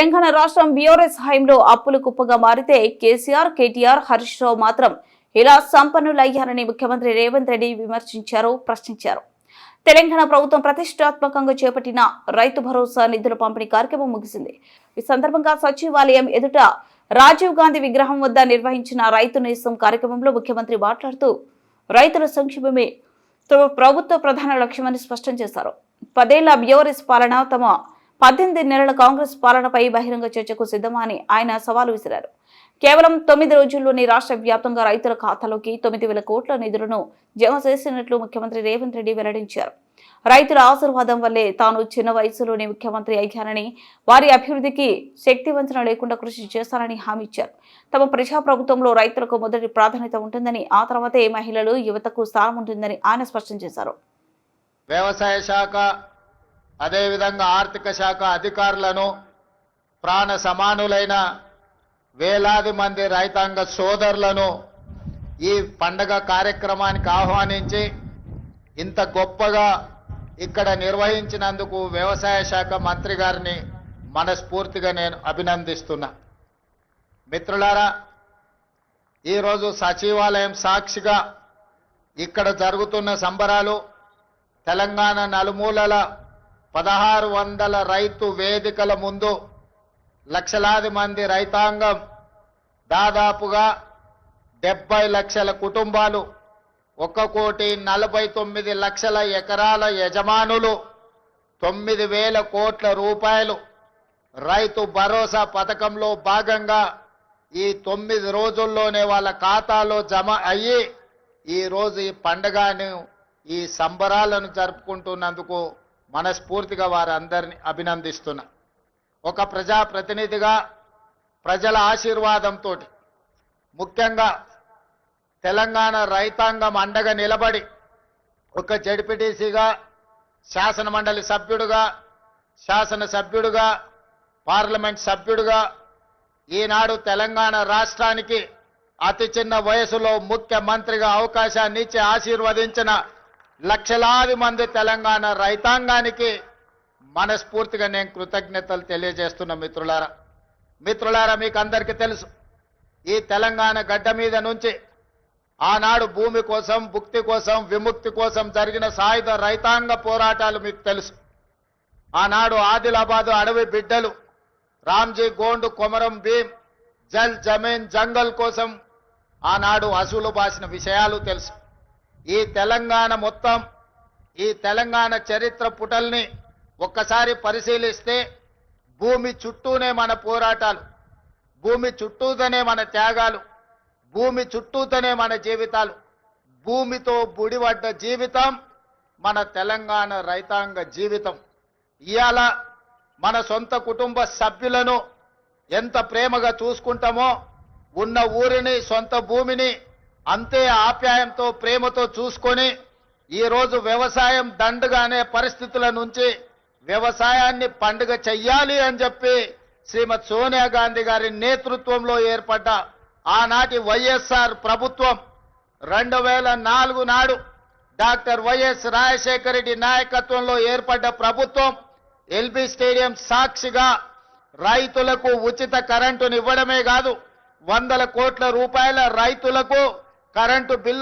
తెలంగాణ రాష్ట్రం బీఆర్ఎస్ హైంలో అప్పులు కుప్పగా మారితే కేసీఆర్ కేటీఆర్ హరీష్ రావు మాత్రం ఇలా సంపన్నులయ్యారని ముఖ్యమంత్రి రేవంత్ రెడ్డి విమర్శించారు ప్రశ్నించారు. తెలంగాణ ప్రభుత్వం ప్రతిష్టాత్మకంగా చేపట్టిన రైతు భరోసా నిధుల పంపిణీ కార్యక్రమం ముగిసింది. ఈ సందర్భంగా సచివాలయం ఎదుట రాజీవ్ గాంధీ విగ్రహం వద్ద నిర్వహించిన రైతు నేస్తం కార్యక్రమంలో ముఖ్యమంత్రి మాట్లాడుతూ రైతుల సంక్షేమమే తమ ప్రభుత్వ ప్రధాన లక్ష్యమని స్పష్టం చేశారు. పదేళ్ళ బీఆర్ఎస్ పాలన తమ పద్దెనిమిది నెలల కాంగ్రెస్ పాలనపై బహిరంగ చర్చకు సిద్ధమా అని ఆయన సవాలు విసిరారు. కేవలం తొమ్మిది రోజుల్లోనే రాష్ట్ర వ్యాప్తంగా రైతుల ఖాతాలోకి తొమ్మిది వేల కోట్ల నిధులను జమ చేసినట్లు ముఖ్యమంత్రి రేవంత్ రెడ్డి వెల్లడించారు. రైతుల ఆశీర్వాదం వల్లే తాను చిన్న వయసులోనే ముఖ్యమంత్రి అయ్యానని వారి అభివృద్ధికి శక్తి వంచన లేకుండా కృషి చేస్తానని హామీ ఇచ్చారు. తమ ప్రజా ప్రభుత్వంలో రైతులకు మొదటి ప్రాధాన్యత ఉంటుందని ఆ తర్వాతే మహిళలు యువతకు స్థానం ఉంటుందని ఆయన స్పష్టం చేశారు. వ్యవసాయ శాఖ అదేవిధంగా ఆర్థిక శాఖ అధికారులను ప్రాణ సమానులైన వేలాది మంది రైతాంగ సోదరులను ఈ పండగ కార్యక్రమానికి ఆహ్వానించి ఇంత గొప్పగా ఇక్కడ నిర్వహించినందుకు వ్యవసాయ శాఖ మంత్రి గారిని మనస్ఫూర్తిగా నేను అభినందిస్తున్నా. మిత్రులారా ఈరోజు సచివాలయం సాక్షిగా ఇక్కడ జరుగుతున్న సంబరాలు తెలంగాణ నలుమూలల పదహారు వందల రైతు వేదికల ముందు లక్షలాది మంది రైతాంగం దాదాపుగా డెబ్బై లక్షల కుటుంబాలు ఒక కోటి నలభై తొమ్మిది లక్షల ఎకరాల యజమానులు తొమ్మిది వేల కోట్ల రూపాయలు. రైతు భరోసా పథకంలో భాగంగా ఈ తొమ్మిది రోజుల్లోనే వాళ్ళ ఖాతాలో జమ అయ్యి ఈరోజు ఈ పండగను ఈ సంబరాలను జరుపుకుంటున్నందుకు మనస్ఫూర్తిగా వారందరిని అభినందిస్తున్నా. ఒక ప్రజాప్రతినిధిగా ప్రజల ఆశీర్వాదంతో ముఖ్యంగా తెలంగాణ రైతాంగం అండగా నిలబడి ఒక జడ్పీటీసీగా శాసన మండలి సభ్యుడుగా శాసనసభ్యుడుగా పార్లమెంట్ సభ్యుడుగా ఈనాడు తెలంగాణ రాష్ట్రానికి అతి చిన్న వయసులో ముఖ్యమంత్రిగా అవకాశాన్ని ఇచ్చి ఆశీర్వదించిన లక్షలాది మంది తెలంగాణ రైతాంగానికి మనస్ఫూర్తిగా నేను కృతజ్ఞతలు తెలియజేస్తున్న మిత్రులారా. మిత్రులారా మీకు అందరికీ తెలుసు ఈ తెలంగాణ గడ్డ మీద నుంచి ఆనాడు భూమి కోసం భుక్తి కోసం విముక్తి కోసం జరిగిన సాయుధ రైతాంగ పోరాటాలు మీకు తెలుసు. ఆనాడు ఆదిలాబాదు అడవి బిడ్డలు రామ్జీ గోండు కొమరం భీం జల్ జమీన్ జంగల్ కోసం ఆనాడు అసూలు బాసిన విషయాలు తెలుసు. ఈ తెలంగాణ మొత్తం ఈ తెలంగాణ చరిత్ర పుటల్ని ఒక్కసారి పరిశీలిస్తే భూమి చుట్టూనే మన పోరాటాలు భూమి చుట్టూతోనే మన త్యాగాలు భూమి చుట్టూతోనే మన జీవితాలు భూమితో బుడిపడ్డ జీవితం మన తెలంగాణ రైతాంగ జీవితం. ఇవాళ మన సొంత కుటుంబ సభ్యులను ఎంత ప్రేమగా చూసుకుంటామో ఉన్న ఊరిని సొంత భూమిని అంతే ఆప్యాయంతో ప్రేమతో చూసుకొని ఈరోజు వ్యవసాయం దండుగానే పరిస్థితుల నుంచి వ్యవసాయాన్ని పండుగ చెయ్యాలి అని చెప్పి శ్రీమతి సోనియా గాంధీ గారి నేతృత్వంలో ఏర్పడ్డ ఆనాటి వైఎస్ఆర్ ప్రభుత్వం రెండు వేల నాలుగు నాడు డాక్టర్ వైఎస్ రాజశేఖర రెడ్డి నాయకత్వంలో ఏర్పడ్డ ప్రభుత్వం ఎల్బీ స్టేడియం సాక్షిగా రైతులకు ఉచిత కరెంటుని ఇవ్వడమే కాదు వందల కోట్ల రూపాయల రైతులకు కరెంటు బిల్లు